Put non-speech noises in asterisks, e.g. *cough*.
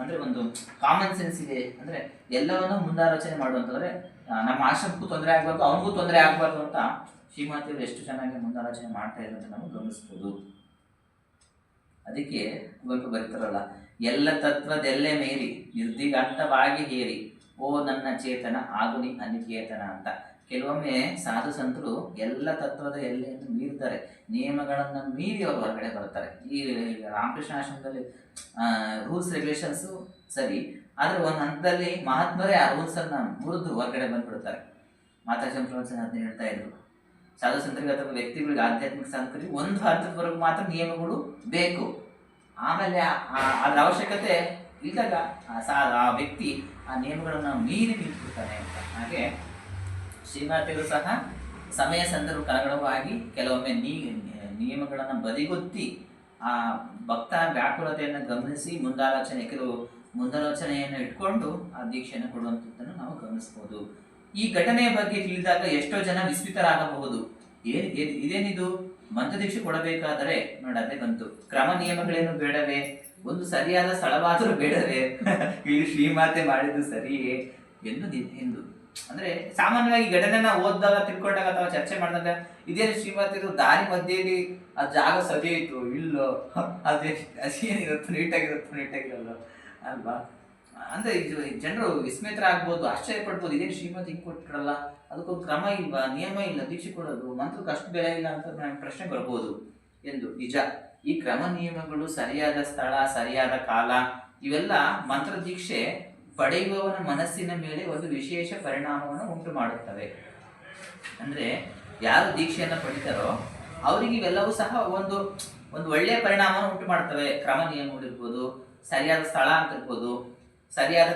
ಅಂದ್ರೆ ಒಂದು common sense ಇದೆ. ಅಂದ್ರೆ ಎಲ್ಲವನ್ನು ಮುಂದಾಲೋಚನೆ ಮಾಡುವಂತಂದ್ರೆ ನಮ್ಮ ಆಶ್ರಮಕ್ಕೂ ತೊಂದರೆ ಆಗ್ಬಾರ್ದು ಅವನಿಗೂ ತೊಂದರೆ ಆಗಬಾರ್ದು ಅಂತ ಶ್ರೀಮಾತಿಯವರು ಎಷ್ಟು ಚೆನ್ನಾಗಿ ಮುಂದಾಲೋಚನೆ ಮಾಡ್ತಾ ಅಂತ ನಾವು ಗಮನಿಸ್ಬೋದು. ಅದಕ್ಕೆ ಕುವೆಂಪು ಬರೀತಾರಲ್ಲ, ಎಲ್ಲ ತತ್ವದೆಲ್ಲೇ ಮೇರಿ ನಿರ್ದಿಗಂತವಾಗಿ ಹೇರಿ, ಓ ನನ್ನ ಚೇತನ ಆಗುನಿ ಅನಿಕೇತನ ಅಂತ. ಕೆಲವೊಮ್ಮೆ ಸಾಧು ಸಂತರು ಎಲ್ಲ ತತ್ವದ ಎಲ್ಲೆಯನ್ನು ಮೀರ್ತಾರೆ ನಿಯಮಗಳನ್ನು ಮೀರಿ ಅವರು ಹೊರಗಡೆ ಬರ್ತಾರೆ. ಈ ರಾಮಕೃಷ್ಣ ಆಶ್ರಮದಲ್ಲಿ ರೂಲ್ಸ್ ರೆಗ್ಯುಲೇಷನ್ಸು ಸರಿ, ಆದರೆ ಒಂದು ಹಂತದಲ್ಲಿ ಮಹಾತ್ಮರೇ ಆ ರೂಲ್ಸನ್ನು ಮುರಿದು ಹೊರಗಡೆ ಬಂದ್ಬಿಡ್ತಾರೆ. ಮಾತಾ ಪ್ರವಚನ ಅದನ್ನ ಹೇಳ್ತಾ ಇದ್ರು. ಸಾಧು ಸಂತರಿಗೆ ಅಥವಾ ವ್ಯಕ್ತಿಗಳಿಗೆ, ಆಧ್ಯಾತ್ಮಿಕ ಸಾಧಕರಿಗೆ ಒಂದು ಹಂತದವರೆಗೂ ಮಾತ್ರ ನಿಯಮಗಳು ಬೇಕು. ಆಮೇಲೆ ಅದ್ರ ಅವಶ್ಯಕತೆ ಇದ್ದಾಗ ಆ ವ್ಯಕ್ತಿ ಆ ನಿಯಮಗಳನ್ನು ಮೀರಿ ನಿಂತ್ಬಿಡ್ತಾನೆ ಅಂತ. ಹಾಗೆ ಶ್ರೀಮಾತೆಗಳು ಸಹ ಸಮಯ ಸಂದರ್ಭ ಅನುಗುಣವಾಗಿ ಕೆಲವೊಮ್ಮೆ ನೀ, ನಿಯಮಗಳನ್ನು ಬದಿಗೊತ್ತಿ ಆ ಭಕ್ತ ವ್ಯಾಕುಲತೆಯನ್ನು ಗಮನಿಸಿ ಮುಂದಾಲೋಚನೆ, ಕೆಲವು ಮುಂದಾಲೋಚನೆಯನ್ನು ಇಟ್ಕೊಂಡು ಆ ದೀಕ್ಷೆಯನ್ನು ಕೊಡುವಂಥದ್ದನ್ನು ನಾವು ಗಮನಿಸಬಹುದು ಈ ಘಟನೆಯ ಬಗ್ಗೆ ತಿಳಿದಾಗ ಎಷ್ಟೋ ಜನ ವಿಸ್ಮಿತರಾಗಬಹುದು. ಏನ್- ಇದೇನಿದು? ಮಂತ್ರ ದೀಕ್ಷೆ ಕೊಡಬೇಕಾದರೆ ನೋಡದೆ ಬಂತು. ಕ್ರಮ ನಿಯಮಗಳೇನು ಬೇಡವೇ? ಒಂದು ಸರಿಯಾದ ಸ್ಥಳವಾದರೂ ಬೇಡವೇ? *laughs* ಇಲ್ಲಿ ಶ್ರೀಮಾತೆ ಮಾಡಿದ್ದು ಸರಿಯೇ? ಎಂದು ಎಂದು. ಅಂದ್ರೆ ಸಾಮಾನ್ಯವಾಗಿ ಘಟನೆನ ಓದಿದಾಗ, ತಿಳ್ಕೊಂಡಾಗ ಅಥವಾ ಚರ್ಚೆ ಮಾಡಿದಾಗ ಇದೇನು ಇದು ದಾರಿ ಮಧ್ಯೆಯಲ್ಲಿ ಆ ಜಾಗ ಸಜೆ ಇತ್ತು, ಇಲ್ಲೋ? ಅದೇ ಅದೇನಿರುತ್ತೋ, ನೀಟಾಗಿರುತ್ತೋ, ನೀಟಾಗಿರಲ್ಲ? ಅಲ್ವಾ? ಅಂದ್ರೆ ಇದು ಜನರು ವಿಸ್ಮಿತರಾಗ್ಬೋದು ಆಶ್ಚರ್ಯ ಪಡ್ಬೋದು ಇದೇನು ಶ್ರೀಮಂತ ಹಿಂಗೆ ಕೊಟ್ಟಿರಲ್ಲ ಅದಕ್ಕೊಂದು ಕ್ರಮ ಇಲ್ವಾ ನಿಯಮ ಇಲ್ಲ, ದೀಕ್ಷೆ ಕೊಡೋದು ಮಂತ್ರಕ್ಕೆ ಅಷ್ಟು ಬೆಲೆ ಇಲ್ಲ ಅಂತ ಪ್ರಶ್ನೆ ಬರ್ಬೋದು ಎಂದು. ನಿಜ, ಈ ಕ್ರಮ ನಿಯಮಗಳು ಸರಿಯಾದ ಸ್ಥಳ, ಸರಿಯಾದ ಕಾಲ, ಇವೆಲ್ಲ ಮಂತ್ರ ದೀಕ್ಷೆ ಪಡೆಯುವವನ ಮನಸ್ಸಿನ ಮೇಲೆ ಒಂದು ವಿಶೇಷ ಪರಿಣಾಮವನ್ನು ಉಂಟು ಮಾಡುತ್ತವೆ ಅಂದ್ರೆ ಯಾರು ದೀಕ್ಷೆಯನ್ನು ಪಡಿತಾರೋ ಅವರಿಗೆ ಇವೆಲ್ಲವೂ ಸಹ ಒಂದು ಒಂದು ಒಳ್ಳೆಯ ಪರಿಣಾಮವನ್ನು ಉಂಟು ಮಾಡ್ತವೆ ಕ್ರಮ ನಿಯಮಗಳಿರ್ಬೋದು, ಸರಿಯಾದ ಸ್ಥಳ ಅಂತ ಇರ್ಬೋದು ಸರಿಯಾದ